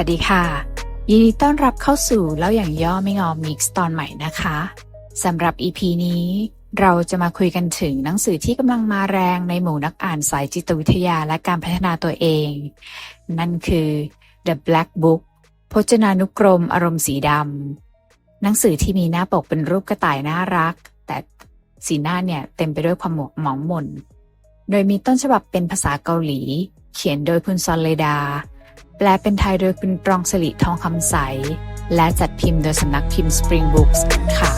วัสดีค่ะ ยินดีต้อนรับเข้าสู่เล่าอย่างย่อไม่งอมิกซ์ตอนใหม่นะคะสำหรับ EP นี้ เราจะมาคุยกันถึงหนังสือที่กำลังมาแรงในหมู่นักอ่านสายจิตวิทยาและการพัฒนาตัวเอง นั่นคือ The Black Book พจนานุกรมอารมณ์สีดำหนังสือที่มีหน้าปกเป็นรูปกระต่ายน่ารัก แต่สีหน้าเนี่ยเต็มไปด้วยความหมกหมองหม่นโดยมีต้นฉบับเป็นภาษาเกาหลี เขียนโดยคุณซอนเลดา แปลเป็นไทยโดยคุณตรองสลิทองคำใส และจัดพิมพ์โดยสำนักพิมพ์ Spring Books ค่ะ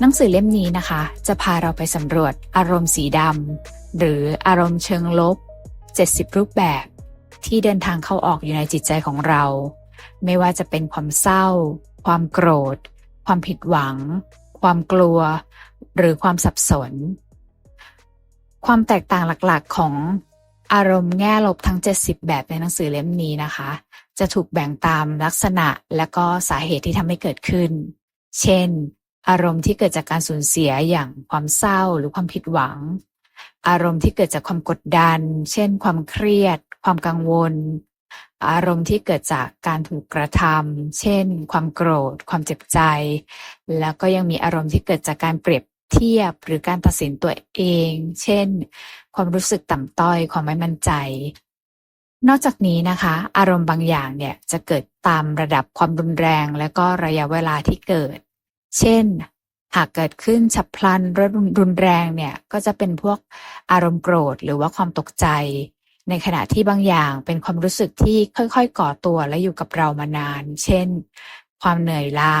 หนังสือเล่มนี้นะคะ จะพาเราไปสำรวจอารมณ์สีดำหรืออารมณ์เชิงลบ 70 รูปแบบ ที่เดินทางเข้าออกอยู่ในจิตใจของเรา ไม่ว่าจะเป็นความเศร้า ความโกรธ ความผิดหวัง ความกลัว หรือความสับสน ความแตกต่างหลักๆของ อารมณ์แง่ลบทั้ง 70 แบบในหนังสือเล่มนี้นะคะ จะถูกแบ่งตามลักษณะและก็สาเหตุที่ทำให้เกิดขึ้น เช่น อารมณ์ที่เกิดจากการสูญเสียอย่างความเศร้าหรือความผิดหวัง อารมณ์ที่เกิดจากความกดดัน เช่น ความเครียด ความกังวล อารมณ์ที่เกิดจากการถูกกระทำเช่น ความโกรธ ความเจ็บใจ แล้วก็ยังมีอารมณ์ที่เกิดจากการเปรียบ เทียบหรือการตัดสินตัวเอง เช่น ความรู้สึกต่ำต้อย ความไม่มั่นใจ นอกจากนี้นะคะ อารมณ์บางอย่างเนี่ยจะเกิดตามระดับความรุนแรง และก็ระยะเวลาที่เกิด เช่น หากเกิดขึ้นฉับพลันรรุนแรงเนี่ยก็จะเป็นพวกอารมณ์โกรธหรือว่าความตกใจ ในขณะที่บางอย่างเป็นความรู้สึกที่ค่อยๆ ก่อตัวและอยู่กับเรามานาน เช่น ความเหนื่อยล้า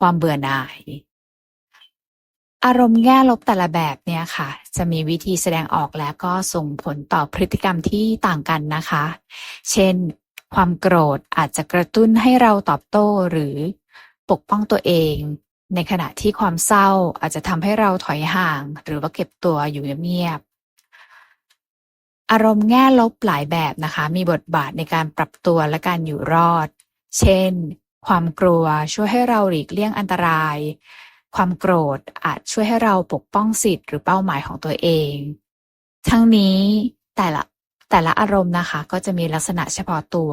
ความเบื่อหน่าย อารมณ์แง่ลบแต่ละแบบเนี่ยค่ะ จะมีวิธีแสดงออกและก็ส่งผลต่อพฤติกรรมที่ต่างกันนะคะ เช่น ความโกรธอาจจะกระตุ้นให้เราตอบโต้หรือปกป้องตัวเอง ในขณะที่ความเศร้าอาจจะทำให้เราถอยห่าง หรือว่าเก็บตัวอยู่เงียบอารมณ์แง่ลบหลายแบบนะคะ มีบทบาทในการปรับตัวและการอยู่รอด เช่น ความกลัวช่วยให้เราหลีกเลี่ยงอันตราย ความโกรธอาจช่วยให้เราปกป้องสิทธิ์หรือเป้าหมายของตัวเอง ทั้งนี้แต่ละแต่ละอารมณ์นะคะ ก็จะมีลักษณะเฉพาะตัว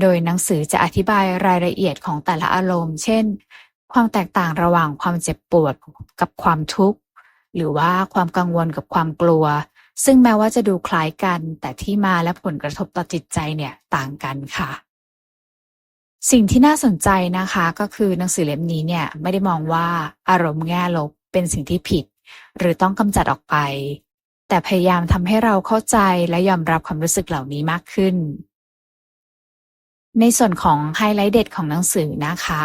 โดยหนังสือจะอธิบายรายละเอียดของแต่ละอารมณ์ เช่น ความแตกต่างระหว่างความเจ็บปวดกับความทุกข์ หรือว่าความกังวลกับความกลัว ซึ่งแม้ว่าจะดูคล้ายกัน แต่ที่มาและผลกระทบต่อจิตใจเนี่ยต่างกันค่ะ สิ่งที่น่าสนใจนะคะก็คือหนังสือเล่มนี้เนี่ยไม่ได้มองว่าอารมณ์แง่ลบเป็นสิ่งที่ผิด หรือต้องกำจัดออกไป แต่พยายามทำให้เราเข้าใจและยอมรับความรู้สึกเหล่านี้มากขึ้น ในส่วนของไฮไลท์เด็ดของหนังสือนะคะ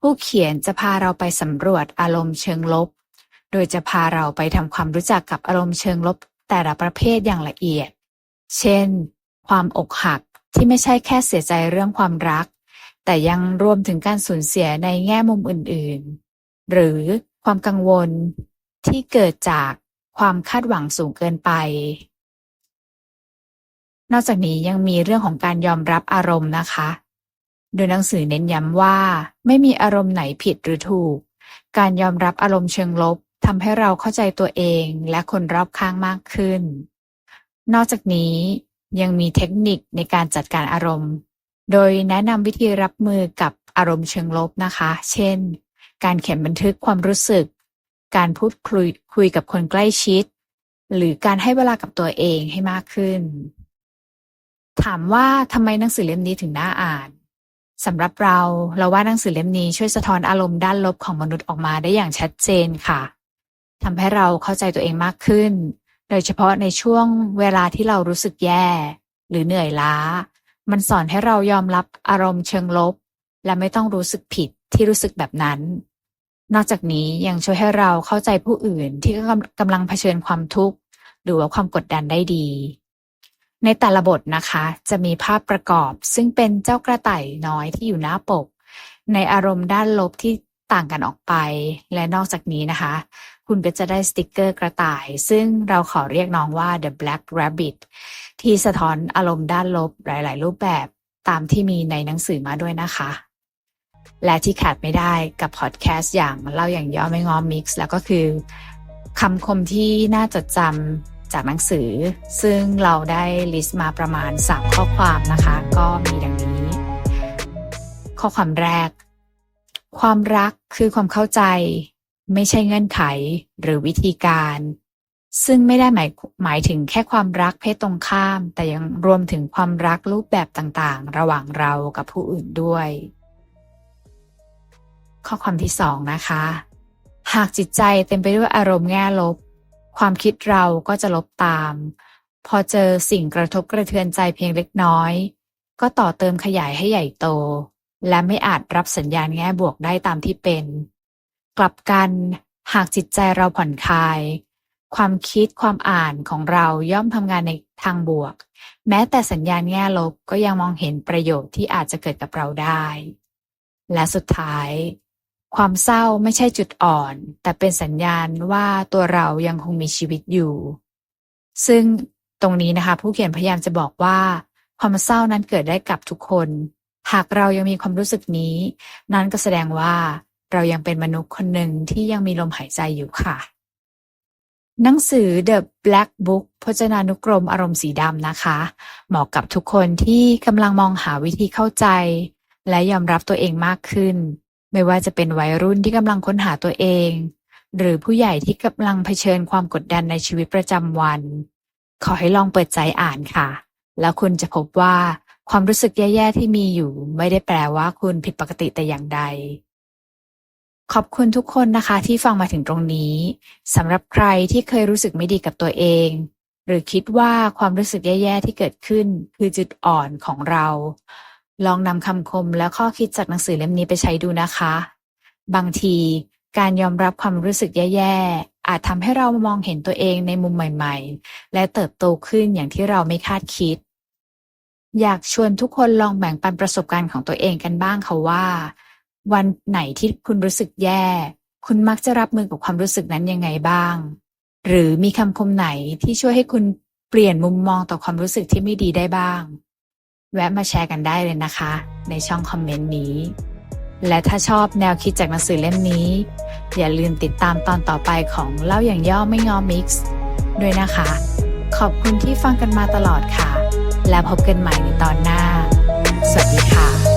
ผู้เขียนจะพาเราไปสำรวจอารมณ์เชิงลบ โดยจะพาเราไปทำความรู้จักกับอารมณ์เชิงลบ แต่ละประเภทอย่างละเอียด เช่น ความอกหักที่ไม่ใช่แค่เสียใจเรื่องความรัก แต่ยังรวมถึงการสูญเสียในแง่มุมอื่น ๆ หรือความกังวลที่เกิดจากความคาดหวังสูงเกินไป นอกจากนี้ยังมีเรื่องของการยอมรับอารมณ์นะคะ โดยหนังสือเน้นย้ำว่า ไม่มีอารมณ์ไหนผิดหรือถูก การยอมรับอารมณ์เชิงลบทำให้เราเข้าใจตัวเองและคนรอบข้างมากขึ้น นอกจากนี้ยังมีเทคนิคในการจัดการอารมณ์ โดยแนะนำวิธีรับมือกับอารมณ์เชิงลบนะคะ เช่น การเขียนบันทึกความรู้สึก การพูดคุยคุยกับคนใกล้ชิด หรือการให้เวลากับตัวเองให้มากขึ้น ถามว่าทำไมหนังสือเล่มนี้ถึงน่าอ่านสำหรับเราเราว่าหนังสือเล่มนี้ช่วยสะท้อนอารมณ์ด้านลบของมนุษย์ออกมาได้อย่างชัดเจนค่ะทำให้เราเข้าใจตัวเองมากขึ้น โดยเฉพาะในช่วงเวลาที่เรารู้สึกแย่ หรือเหนื่อยล้า มันสอนให้เรายอมรับอารมณ์เชิงลบ และไม่ต้องรู้สึกผิดที่รู้สึกแบบนั้น นอกจากนี้ยังช่วยให้เราเข้าใจผู้อื่นที่กำลังเผชิญความทุกข์ หรือว่าความกดดันได้ดี ในแต่ละบทนะคะ จะมีภาพประกอบซึ่งเป็นเจ้ากระต่ายน้อยที่อยู่หน้าปก ในอารมณ์ด้านลบที่ ต่างกันออกไป และนอกจากนี้นะคะ คุณก็จะได้สติกเกอร์กระต่าย ซึ่งเราขอเรียกน้องว่า the black rabbit ที่สะท้อนอารมณ์ด้านลบหลาย ๆ รูปแบบตามที่มีในหนังสือมาด้วยนะคะ และที่ขาดไม่ได้กับพอดแคสต์อย่างเล่าอย่างย่อไม่งอมิกซ์แล้วก็คือคำคมที่น่าจดจำจากหนังสือ ซึ่งเราได้ลิสต์มาประมาณ 3 ข้อความนะคะ ก็มีดังนี้ ข้อความแรก ความรักคือความเข้าใจ ไม่ใช่เงื่อนไขหรือวิธีการ ซึ่งไม่ได้หมายหมายถึงแค่ความรักเพศตรงข้าม แต่ยังรวมถึงความรักรูปแบบต่างๆ ระหว่างเรากับผู้อื่นด้วย ข้อความที่สองนะคะ หากจิตใจเต็มไปด้วยอารมณ์แง่ลบ ความคิดเราก็จะลบตาม พอเจอสิ่งกระทบกระเทือนใจเพียงเล็กน้อย ก็ต่อเติมขยายให้ใหญ่โต และไม่อาจรับสัญญาณแง่บวกได้ตามที่เป็น กลับกันหากจิตใจเราผ่อนคลาย ความคิดความอ่านของเราย่อมทำงานในทางบวก แม้แต่สัญญาณแง่ลบก็ยังมองเห็นประโยชน์ที่อาจจะเกิดกับเราได้ และสุดท้าย ความเศร้าไม่ใช่จุดอ่อน แต่เป็นสัญญาณว่าตัวเรายังคงมีชีวิตอยู่ ซึ่งตรงนี้นะคะ ผู้เขียนพยายามจะบอกว่า ความเศร้านั้นเกิดได้กับทุกคน หากเรายังมีความรู้สึกนี้ นั่นก็แสดงว่าเรายังเป็นมนุษย์คนหนึ่งที่ยังมีลมหายใจอยู่ค่ะ หนังสือ The Black Book พจนานุกรมอารมณ์สีดำนะคะ เหมาะกับทุกคนที่กำลังมองหาวิธีเข้าใจ และยอมรับตัวเองมากขึ้น ไม่ว่าจะเป็นวัยรุ่นที่กำลังค้นหาตัวเอง หรือผู้ใหญ่ที่กำลังเผชิญความกดดันในชีวิตประจำวัน ขอให้ลองเปิดใจอ่านค่ะ แล้วคุณจะพบว่า ความรู้สึกแย่ๆที่มีอยู่ไม่ได้แปลว่าคุณผิดปกติแต่อย่างใด ขอบคุณทุกคนนะคะที่ฟังมาถึงตรงนี้สำหรับใครที่เคยรู้สึกไม่ดีกับตัวเอง หรือคิดว่าความรู้สึกแย่ๆที่เกิดขึ้น คือจุดอ่อนของเรา ลองนำคำคมและข้อคิดจากหนังสือเล่มนี้ไปใช้ดูนะคะ บางทีการยอมรับความรู้สึกแย่ๆ อาจทำให้เรามองเห็นตัวเองในมุมใหม่ ๆ และเติบโตขึ้นอย่างที่เราไม่คาดคิด อยากชวนทุกคนลองแบ่งปันประสบการณ์ของตัวเองกันบ้างค่ะว่า วันไหนที่คุณรู้สึกแย่ คุณมักจะรับมือกับความรู้สึกนั้นยังไงบ้าง หรือมีคำคมไหนที่ช่วยให้คุณเปลี่ยนมุมมองต่อความรู้สึกที่ไม่ดีได้บ้าง แวะมาแชร์กันได้เลยนะคะ ในช่องคอมเมนต์นี้ และถ้าชอบแนวคิดจากหนังสือเล่มนี้ อย่าลืมติดตามตอนต่อไปของเล่าอย่างย่อไม่งอมิกซ์ด้วยนะคะ ขอบคุณที่ฟังกันมาตลอดค่ะ แล้วพบกันใหม่ในตอนหน้า สวัสดีค่ะ